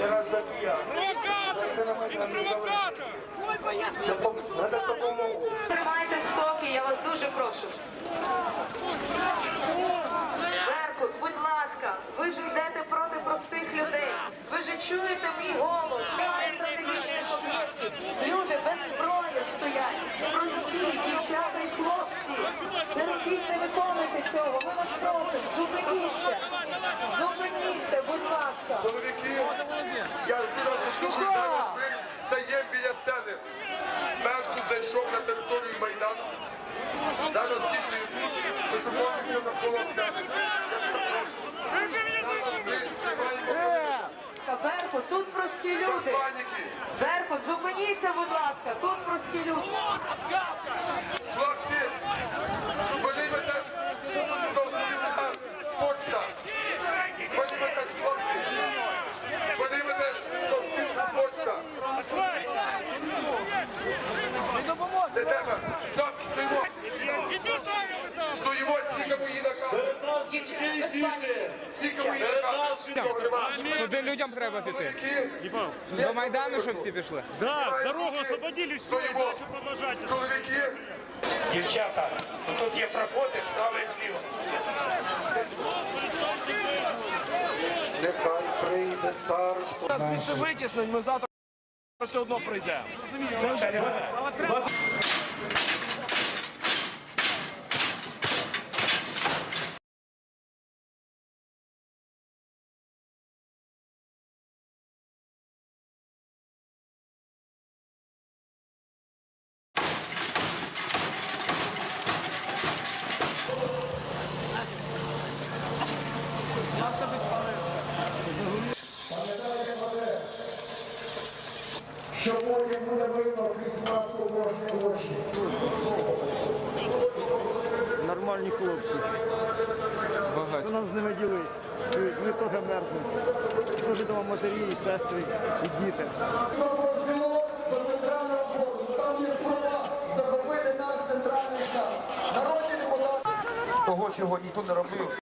Провокатор! Він провокатор! Тримайте спокій, я вас дуже прошу. Беркут, будь ласка, ви ж йдете проти простих людей. Ви ж чуєте мій голос, немає стратегічних об'єктів. Люди без зброї стоять. Прості дівчата і хлопці. Терпіть, не виконуйте цього. Ми вас просимо. Зупиніться. Зупиніться, будь ласка. Чоловіки, я зараз зараз ми стаємо біля сцени. Беркут зайшов на територію Майдану. Зараз ті, що високові навколо сцени. Зараз ми тримаємо Беркут, тут прості люди. паніки. Зупиніться, будь ласка. Тут прості люди. Тільки мої. Куди людям треба піти? До Майдану, щоб всі пішли? Да, дорогу освободили, все, и стоїмо. дальше. Чоловіки, Дівчата, тут є проходи справа і зліва. нехай прийде царство. Звідси витіснень, ми завтра все одно прийдемо. Це вже що потім буде видно крізь маску кожні очі. нормальні хлопці. Багато. Що нам з ними ділить? Ми теж мерзнуть. Теж дома матері, і сестри, і діти. До центрального форуму. Там є спроба захопити наш центральний штаб. Народні депутати. того, чого ніхто не робив